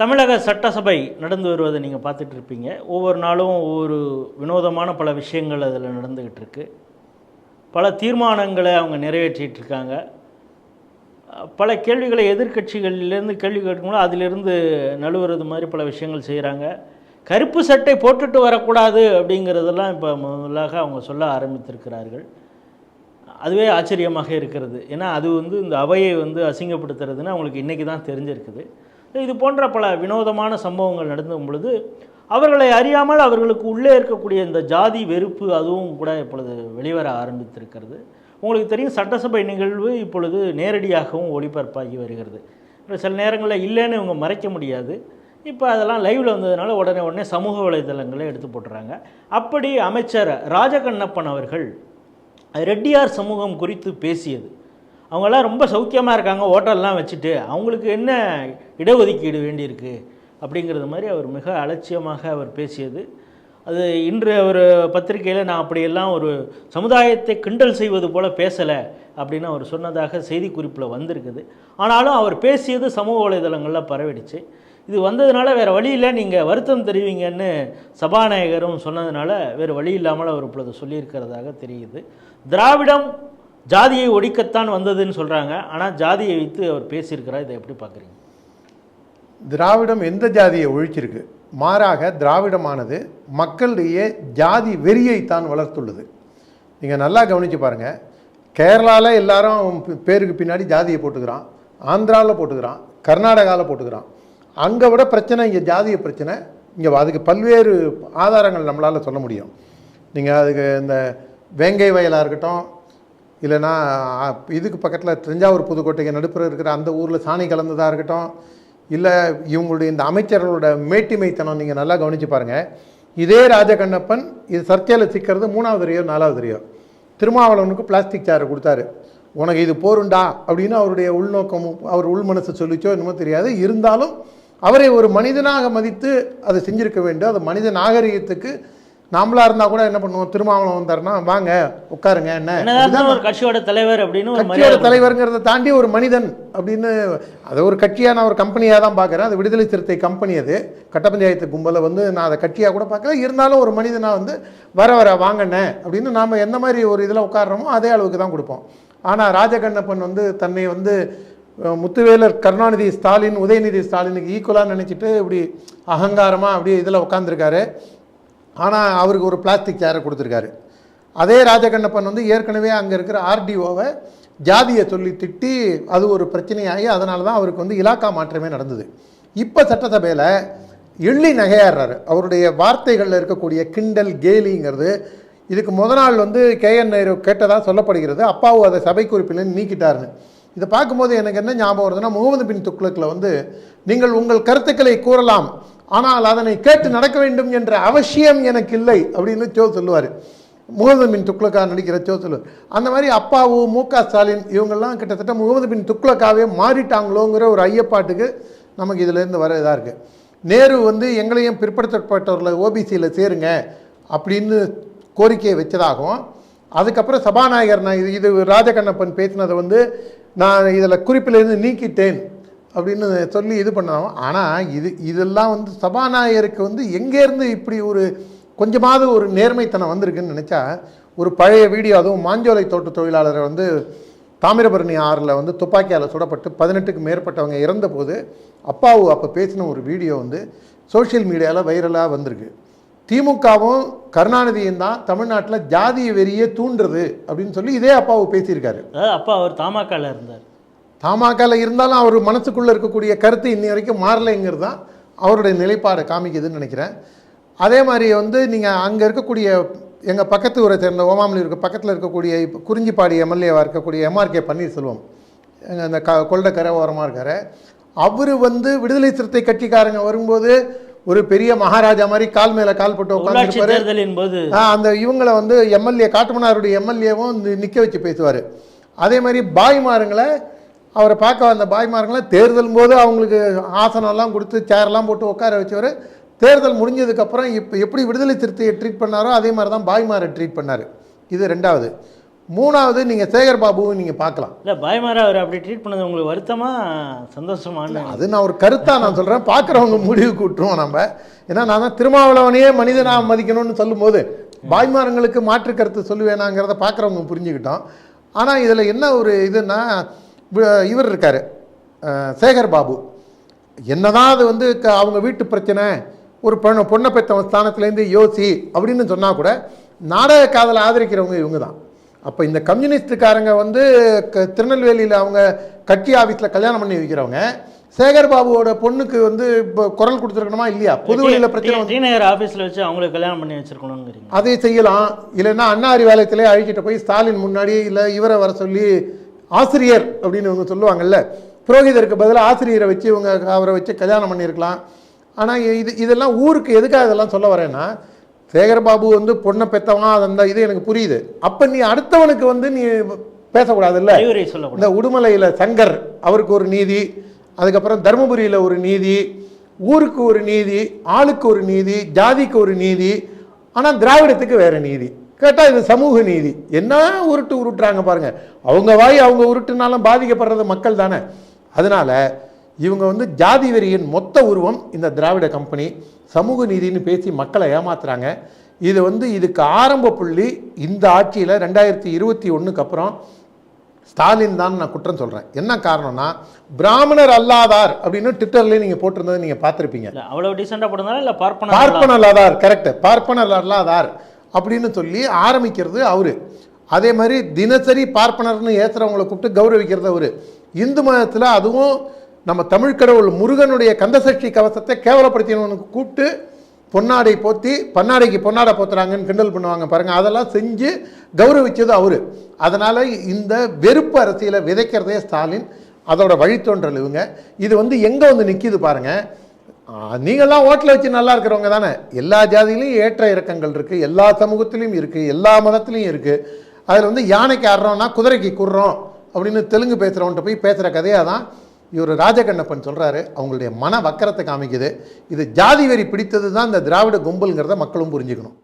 தமிழக சட்டசபை நடந்து வருவதை நீங்கள் பார்த்துட்டு இருப்பீங்க. ஒவ்வொரு நாளும் ஒவ்வொரு வினோதமான பல விஷயங்கள் அதில் நடந்துக்கிட்டு இருக்கு. பல தீர்மானங்களை அவங்க நிறைவேற்றிட்டு இருக்காங்க. பல கேள்விகளை எதிர்க்கட்சிகளிலேருந்து கேள்வி கேட்கும்போது அதிலிருந்து நழுவுறது மாதிரி பல விஷயங்கள் செய்கிறாங்க கருப்பு சட்டை போட்டுட்டு வரக்கூடாது அப்படிங்கிறதெல்லாம் இப்போ முதலாக அவங்க சொல்ல ஆரம்பித்திருக்கிறார்கள். அதுவே ஆச்சரியமாக இருக்கிறது. ஏன்னா அது வந்து இந்த அவையை வந்து அசிங்கப்படுத்துறதுன்னு அவங்களுக்கு இன்றைக்கி தான் தெரிஞ்சிருக்குது. இது போன்ற பல வினோதமான சம்பவங்கள் நடந்தும் பொழுது அவர்களை அறியாமல் அவர்களுக்கு உள்ளே இருக்கக்கூடிய இந்த ஜாதி வெறுப்பு அதுவும் கூட இப்பொழுது வெளிவர ஆரம்பித்திருக்கிறது. உங்களுக்கு தெரியும் சட்டசபை நிகழ்வு இப்பொழுது நேரடியாகவும் ஒளிபரப்பாகி வருகிறது. சில நேரங்களில் இல்லைன்னு இவங்க மறைக்க முடியாது. இப்போ அதெல்லாம் லைவில் வந்ததுனால உடனே உடனே சமூக வலைதளங்களை எடுத்து போட்டுறாங்க. அப்படி அமைச்சர் ராஜகண்ணப்பன் அவர்கள் ரெட்டியார் சமூகம் குறித்து பேசியது. அவங்களாம் ரொம்ப சௌக்கியமாக இருக்காங்க ஹோட்டல்லாம் வச்சுட்டு. அவங்களுக்கு என்ன இடஒதுக்கீடு வேண்டியிருக்கு அப்படிங்கிறது மாதிரி அவர் மிக அலட்சியமாக அவர் பேசியது. அது இன்று ஒரு பத்திரிகையில் நான் அப்படியெல்லாம் ஒரு சமுதாயத்தை கிண்டல் செய்வது போல் பேசலை அப்படின்னு அவர் சொன்னதாக செய்திக்குறிப்பில் வந்திருக்குது. ஆனாலும் அவர் பேசியது சமூக வலைதளங்களில் பரவிடுச்சு. இது வந்ததுனால வேறு வழியில் நீங்கள் வருத்தம் தெரிவிங்கன்னு சபாநாயகரும் சொன்னதுனால வேறு வழி இல்லாமல் அவர் இப்பொழுது சொல்லியிருக்கிறதாக தெரியுது. திராவிடம் ஜாதியை ஒழிக்கத்தான் வந்ததுன்னு சொல்கிறாங்க ஆனால் ஜாதியை வைத்து அவர் பேசியிருக்கிறார்? இதை எப்படி பார்க்குறீங்க? திராவிடம் எந்த ஜாதியை ஒழிச்சிருக்கு? மாறாக திராவிடமானது மக்களிடையே ஜாதி வெறியைத்தான் வளர்த்துள்ளது. நீங்கள் நல்லா கவனித்து பாருங்கள் கேரளாவில் எல்லாரும் பேருக்கு பின்னாடி ஜாதியை போட்டுக்கிறான். ஆந்திராவில் போட்டுக்கிறான். கர்நாடகாவில் போட்டுக்கிறான். அங்கே விட பிரச்சனை இங்கே ஜாதிய பிரச்சனை இங்கே அதுக்கு பல்வேறு ஆதாரங்கள் நம்மளால் சொல்ல முடியும். நீங்கள் அதுக்கு இந்த வேங்கை வயலாக இருக்கட்டும் இல்லைன்னா இதுக்கு பக்கத்தில் தஞ்சாவூர் புதுக்கோட்டைக்கு நடுப்புற இருக்கிற அந்த ஊரில் சாணி கலந்ததாக இருக்கட்டும் இல்லை இவங்களுடைய இந்த அமைச்சர்களோட மேட்டிமைத்தனம் நீங்கள் நல்லா கவனித்து பாருங்கள் இதே ராஜகண்ணப்பன் இது சர்ச்சையில் சிக்கிறது மூணாவது ரியோ நாலாவது ரியோ. திருமாவளவனுக்கு பிளாஸ்டிக் சேரை கொடுத்தாரு. உனக்கு இது போருண்டா அப்படின்னு அவருடைய உள்நோக்கமும் அவர் உள் மனசு சொல்லிச்சோ என்னமோ தெரியாது. இருந்தாலும் அவரை ஒரு மனிதனாக மதித்து அதை செஞ்சிருக்க வேண்டும். அது மனித நாகரிகத்துக்கு நாமளா இருந்தால் கூட என்ன பண்ணுவோம்? திருமாவளவன் வந்தாருன்னா வாங்க உட்காருங்க என்ன? ஒரு கட்சியோட தலைவர் அப்படின்னு கட்சியோட தலைவருங்கிறத தாண்டி ஒரு மனிதன் அப்படின்னு அதை ஒரு கட்சியாக நான் ஒரு கம்பெனியாக தான் பார்க்குறேன் அது விடுதலை சிறுத்தை கம்பெனி அது. கட்ட பஞ்சாயத்து கும்பலை வந்து நான் அதை கட்சியாக கூட பார்க்கல இருந்தாலும் ஒரு மனிதனாக வந்து வர வர வாங்கண்ணே அப்படின்னு நாம் எந்த மாதிரி ஒரு இதில் உட்கார்றோமோ அதே அளவுக்கு தான் கொடுப்போம். ஆனால் ராஜகண்ணப்பன் வந்து தன்னை வந்து முத்துவேலர் கருணாநிதி ஸ்டாலின் உதயநிதி ஸ்டாலினுக்கு ஈக்குவலாக நினச்சிட்டு இப்படி அகங்காரமாக அப்படியே இதில் உட்காந்துருக்காரு ஆனால் அவருக்கு ஒரு பிளாஸ்டிக் சேரை கொடுத்துருக்காரு. அதே ராஜகண்ணப்பன் வந்து ஏற்கனவே அங்கே இருக்கிற ஆர்டிஓவை ஜாதியை சொல்லி திட்டி அது ஒரு பிரச்சனையாகி அதனால தான் அவருக்கு வந்து இலாக்கா மாற்றமே நடந்தது. இப்போ சட்டசபையில் எள்ளி நகையாடுறாரு அவருடைய வார்த்தைகளில் இருக்கக்கூடிய கிண்டல் கேலிங்கிறது இதுக்கு முத நாள் வந்து கேஎன் நேரு கேட்டதாக சொல்லப்படுகிறது. அப்பாவும் அதை சபை குறிப்பில் நீக்கிட்டாருன்னு. இதை பார்க்கும்போது எனக்கு என்ன ஞாபகம் வருதுன்னா முகமது பின் துக்ளக்கில் வந்து நீங்கள் உங்கள் கருத்துக்களை கூறலாம். ஆனால் அதனை கேட்டு நடக்க வேண்டும் என்ற அவசியம் எனக்கு இல்லை அப்படின்னு சோ சொல்லுவார். முகமது பின் துக்ளக்கா நடிக்கிற சோ சொல்லுவார். அந்த மாதிரி அப்பாவு மு க ஸ்டாலின் இவங்கெல்லாம் கிட்டத்தட்ட முகமது பின் துக்ளக்காவே மாறிட்டாங்களோங்கிற ஒரு ஐயப்பாட்டுக்கு நமக்கு இதுலேருந்து வர இதாக இருக்குது நேரு வந்து எங்களையும் பிற்படுத்தப்பட்டவர்களை ஓபிசியில் சேருங்க அப்படின்னு கோரிக்கையை வச்சதாகவும் அதுக்கப்புறம் சபாநாயகர் நான் இது இது ராஜகண்ணப்பன் பேசினதை வந்து நான் இதில் குறிப்பிலேருந்து நீக்கிட்டேன். அப்படின்னு சொல்லி இது பண்ணுவாங்க ஆனால் இது இதெல்லாம் வந்து சபாநாயகருக்கு வந்து எங்கேருந்து இப்படி ஒரு கொஞ்சமாவது ஒரு நேர்மைத்தனம் வந்திருக்குன்னு நினச்சா ஒரு பழைய வீடியோ அதுவும் மாஞ்சோலை தோட்ட தொழிலாளரை வந்து தாமிரபரணி ஆறில் வந்து துப்பாக்கியால் சுடப்பட்டு பதினெட்டுக்கு மேற்பட்டவங்க இறந்தபோது அப்பாவு அப்போ பேசின ஒரு வீடியோ வந்து சோஷியல் மீடியாவில் வைரலாக வந்திருக்கு. திமுகவும் கருணாநிதியும் தான் தமிழ்நாட்டில் ஜாதிய வெறியே தூண்டுறது அப்படின்னு சொல்லி இதே அப்பாவு பேசியிருக்காரு. அப்பா அவர் தமாகால இருந்தார். தமாகால இருந்தாலும் அவர் மனசுக்குள்ளே இருக்கக்கூடிய கருத்து இன்னி வரைக்கும் மாறலைங்கிறது தான் அவருடைய நிலைப்பாடை காமிக்குதுன்னு நினைக்கிறேன். அதே மாதிரி வந்து நீங்கள் அங்கே இருக்கக்கூடிய எங்கள் பக்கத்து ஊரை சேர்ந்த ஓமாமலி இருக்க பக்கத்தில் இருக்கக்கூடிய இப்போ குறிஞ்சிப்பாடி எம்எல்ஏவாக இருக்கக்கூடிய எம்ஆர்கே பன்னீர்செல்வம் எங்கள் அந்த க கொள்ளைக்கரை ஓரமாக இருக்காரு. அவர் வந்து விடுதலை சிறுத்தை கட்சிக்காரங்க வரும்போது ஒரு பெரிய மகாராஜா மாதிரி கால் மேலே கால் போட்டு உட்காந்துருப்பாரு அந்த இவங்களை வந்து எம்எல்ஏ காட்டுமன்னாருடைய எம்எல்ஏவும் நிற்க வச்சு பேசுவார். அதே மாதிரி பாய்மாருங்களை அவரை பார்க்க வந்த பாய்மாருங்களை தேர்தல் போது அவங்களுக்கு ஆசனம்லாம் கொடுத்து சேர்லாம் போட்டு உட்கார வச்சவர் தேர்தல் முடிஞ்சதுக்கப்புறம் இப்போ எப்படி விடுதலை சிறுத்தையை ட்ரீட் பண்ணாரோ அதே மாதிரி தான் பாய்மாரை ட்ரீட் பண்ணார். இது ரெண்டாவது. மூணாவது நீங்கள் சேகர் பாபுவை நீங்கள் பார்க்கலாம். இல்லை பயமாரா அவர் அப்படி ட்ரீட் பண்ணது உங்களுக்கு வருத்தமா சந்தோஷமானு அது நான் ஒரு கருத்தாக நான் சொல்கிறேன் பார்க்குறவங்க முடிவு கூட்டுருவோம் நம்ம. ஏன்னா நான் தான் திருமாவளவனையே மனிதனாக மதிக்கணும்னு சொல்லும்போது பாய்மாரங்களுக்கு மாற்று கருத்து சொல்லுவேனாங்கிறத பார்க்குறவங்க புரிஞ்சுக்கிட்டோம். ஆனால் இதில் என்ன ஒரு இதுன்னா இவர் இருக்கார். சேகர் பாபு. என்னதான் அது வந்து க- அவங்க வீட்டு பிரச்சனை ஒரு பொண்ணு பொண்ணை பெற்றவன் ஸ்தானத்துலேருந்து யோசி அப்படின்னு சொன்னால் கூட நாடக காதலை ஆதரிக்கிறவங்க இவங்க தான் அப்போ இந்த கம்யூனிஸ்டுக்காரங்க வந்து க திருநெல்வேலியில் அவங்க கட்சி ஆஃபீஸில் கல்யாணம் பண்ணி வைக்கிறவங்க சேகர் பாபுவோட பொண்ணுக்கு வந்து இப்போ குரல் கொடுத்துருக்கணுமா இல்லையா? பொதுவெளியில் பிரச்சனை வந்து டி நகர் ஆஃபீஸில் வச்சு அவங்களுக்கு கல்யாணம் பண்ணி வச்சிருக்கணுங்கிறீங்க அதை செய்யலாம். இல்லைன்னா அண்ணா அறிவாலயத்திலே அழிச்சிட்டு போய் ஸ்டாலின் முன்னாடி இல்லை இவரை வர சொல்லி ஆசிரியர் அப்படின்னு இவங்க சொல்லுவாங்கல்ல புரோகிதருக்கு பதிலாக ஆசிரியரை வச்சு இவங்க அவரை வச்சு கல்யாணம் பண்ணியிருக்கலாம். ஆனால் இது இதெல்லாம் ஊருக்கு எதுக்காக இதெல்லாம் சொல்ல வரேன்னா சேகர்பாபு வந்து பொண்ணை பெற்றவன் அந்த இது எனக்கு புரியுது. அப்போ நீ அடுத்தவனுக்கு வந்து நீ பேசக்கூடாதுல்ல. இந்த உடுமலையில் சங்கர் அவருக்கு ஒரு நீதி அதுக்கப்புறம் தருமபுரியில் ஒரு நீதி ஊருக்கு ஒரு நீதி ஆளுக்கு ஒரு நீதி ஜாதிக்கு ஒரு நீதி ஆனால் திராவிடத்துக்கு வேற நீதி. கேட்டால் இது சமூக நீதி. என்ன உருட்டு உருட்டுறாங்க பாருங்க. அவங்க வாய் அவங்க உருட்டுனாலும் பாதிக்கப்படுறது மக்கள் தானே. அதனால இவங்க வந்து ஜாதி வெறியின் மொத்த உருவம் இந்த திராவிட கம்பெனி. சமூக நீதின்னு பேசி மக்களை ஏமாத்துறாங்க. இது வந்து இதுக்கு ஆரம்ப புள்ளி இந்த ஆட்சியில் ரெண்டாயிரத்தி இருபத்தி ஒன்றுக்கு அப்புறம் ஸ்டாலின் தான் நான் குற்றம் சொல்கிறேன் என்ன காரணம்னா பிராமணர் அல்லாதார் அப்படின்னு ட்விட்டர்லேயே நீங்கள் போட்டிருந்ததை நீங்கள் பார்த்துருப்பீங்க. அவ்வளோ டீசெண்டாக போட்டிருந்தாலும் இல்லை பார்ப்பன பார்ப்பன அல்லாதார் கரெக்ட் பார்ப்பனர் அல்லாதார் அப்படின்னு சொல்லி ஆரம்பிக்கிறது அவர். அதே மாதிரி தினசரி பார்ப்பனர்னு ஏசுறவங்களை கூப்பிட்டு கௌரவிக்கிறது அவர். இந்து மதத்தில் அதுவும் நம்ம தமிழ் கடவுள் முருகனுடைய கந்தசஷ்டி கவசத்தை கேவலப்படுத்தினவனுக்கு கூப்பிட்டு பொன்னாடை போத்தி பன்னாடைக்கு பொன்னாடை போத்துறாங்கன்னு கிண்டல் பண்ணுவாங்க பாருங்கள் அதெல்லாம் செஞ்சு கௌரவித்தது அவரு. அதனால் இந்த வெறுப்பு அரசியலை விதைக்கிறதே ஸ்டாலின். அதோட வழித்தோன்றல் இவங்க. இது வந்து எங்கே வந்து நிற்கிது பாருங்கள் நீங்கள்லாம் ஓட்டில் வச்சு நல்லா இருக்கிறவங்க தானே? எல்லா ஜாதியிலையும் ஏற்ற இறக்கங்கள் இருக்குது எல்லா சமூகத்திலையும் இருக்குது எல்லா மதத்துலையும் இருக்குது அதில் வந்து யானைக்கு ஆடுறோம்னா குதிரைக்கு குடுறோம் அப்படின்னு தெலுங்கு பேசுகிறவன்ட்ட போய் பேசுகிற கதையாக தான் இவர் ராஜகண்ணப்பன் சொல்கிறாரு அவங்களுடைய மன வக்கரத்தை காமிக்குது. இது ஜாதி வெறி பிடித்தது தான் இந்த திராவிட கும்பலுங்கிறத மக்களும் புரிஞ்சுக்கணும்.